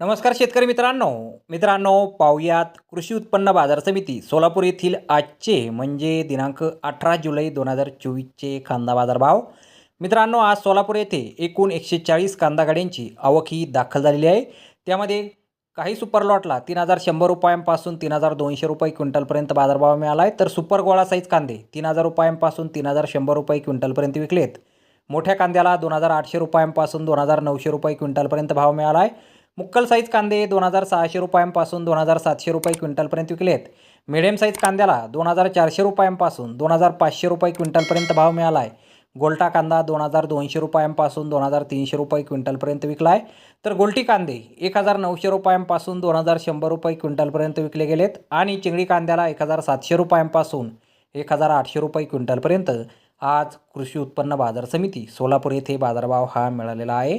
नमस्कार शेतकरी मित्रांनो. मित्रांनो पाहुयात कृषी उत्पन्न बाजार समिती सोलापूर येथील आजचे म्हणजे दिनांक अठरा जुलै दोन हजार चोवीसचे कांदा बाजार भाव मित्रांनो आज सोलापूर येथे एकूण एकशे चाळीस कांदा गाड्यांची आवक ही दाखल झालेली आहे. त्यामध्ये काही सुपर लॉटला तीन हजार शंभर रुपयांपासून तीन हजार दोनशे रुपये क्विंटलपर्यंत बाजारभाव मिळाला आहे. तर सुपर गोळा साईज कांदे तीन हजार रुपयांपासून तीन हजार शंभर रुपये क्विंटलपर्यंत विकलेत. मोठ्या कांद्याला दोन हजार आठशे रुपयांपासून दोन हजार नऊशे रुपये क्विंटलपर्यंत भाव मिळाला आहे. मुक्कल साईज कांदे दोन हजार सहाशे रुपयांपासून दोन हजार सातशे रुपये क्विंटलपर्यंत विकले आहेत. मिडियम साईज कांद्याला दोन हजार चारशे रुपयांपासून दोन हजार पाचशे रुपये क्विंटलपर्यंत भाव मिळाला आहे गोल्टा कांदा दोन हजार दोनशे रुपयांपासून दोन हजार तीनशे रुपये क्विंटलपर्यंत विकला आहे तर गोल्टी कांदे एक हजार नऊशे रुपयांपासून दोन हजार शंभर रुपये क्विंटलपर्यंत विकले गेलेत आणि चिंगडी कांद्याला एक हजार सातशे रुपयांपासून एक हजार आठशे रुपये क्विंटलपर्यंत आज कृषी उत्पन्न बाजार समिती सोलापूर येथे बाजारभाव हा मिळालेला आहे.